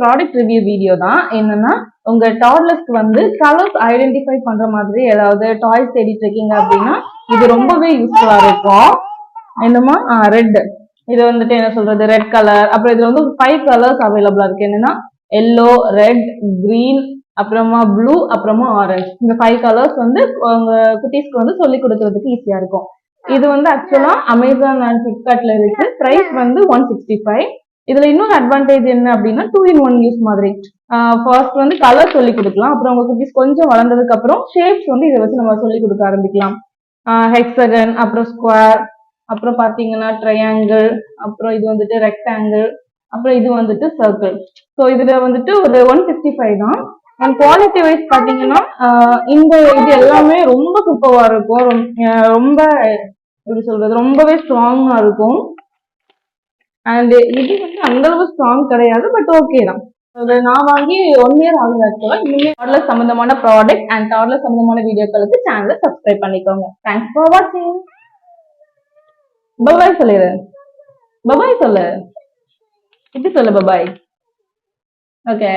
Product review video தான். என்னன்னா உங்க டாட்லர்ஸ்க்கு வந்து கலர்ஸ் ஐடென்டிஃபை பண்ற மாதிரி ஏதாவது டாய்ஸ் தேடிட்டு இருக்கீங்க அப்படின்னா இது ரொம்பவே யூஸ்ஃபுல்லா இருக்கும். என்னமா ரெட் இது வந்துட்டு என்ன சொல்றது? ரெட் கலர் அப்புறம் இதுல வந்து ஃபைவ் கலர்ஸ் அவைலபிளா இருக்கு. என்னன்னா எல்லோ ரெட் கிரீன் அப்புறமா ப்ளூ அப்புறமா ஆரஞ்சு இந்த ஃபைவ் கலர்ஸ் வந்து உங்க குட்டீஸ்க்கு வந்து சொல்லி கொடுக்கறதுக்கு ஈஸியா இருக்கும். இது வந்து ஆக்சுவலா அமேசான் அண்ட் பிளிப்கார்ட்ல இருக்கு. பிரைஸ் வந்து ஒன் சிக்ஸ்டி ஃபைவ் இதுல இன்னொரு அட்வான்டேஜ் என்ன அப்படின்னா டூ இன் ஒன் யூஸ் மாதிரி. ஃபர்ஸ்ட் வந்து கலர் சொல்லி கொடுக்கலாம். அப்புறம் உங்க குக்கீஸ் கொஞ்சம் வளர்ந்ததுக்கு அப்புறம் ஷேப்ஸ் வந்து இதை வச்சு நம்ம சொல்லி கொடுக்க ஆரம்பிக்கலாம். ஹெக்ஸகன் அப்புறம் ஸ்கொயர் அப்புறம் பாத்தீங்கன்னா ட்ரையாங்கிள் அப்புறம் இது வந்துட்டு ரெக்டாங்கிள் அப்புறம் இது வந்துட்டு சர்க்கிள் ஸோ இதுல வந்துட்டு ஒரு ஒன் சிக்ஸ்டி ஃபைவ் தான் அண்ட் குவாலிட்டி வைஸ் பாத்தீங்கன்னா இந்த இது எல்லாமே ரொம்ப சூப்பராக இருக்கும். ரொம்ப எப்படி சொல்றது? ரொம்பவே ஸ்ட்ராங்கா இருக்கும். அண்ட் இது வந்து அந்த அளவு ஸ்ட்ராங் கிடையாது பட் ஓகே தான். நான் வாங்கி ஒன் இயர் ஆகுது ஆக்சுவலா இனிமே டாட்லர் சம்பந்தமான ப்ராடக்ட் அண்ட் டாட்லர் சம்பந்தமான வீடியோக்களுக்கு சேனலை சப்ஸ்கிரைப் பண்ணிக்கோங்க. தேங்க்ஸ் ஃபார் வாட்சிங் பபாய் சொல்லிடு பபாய் சொல்லு. இப்படி சொல்லு பபாய் ஓகே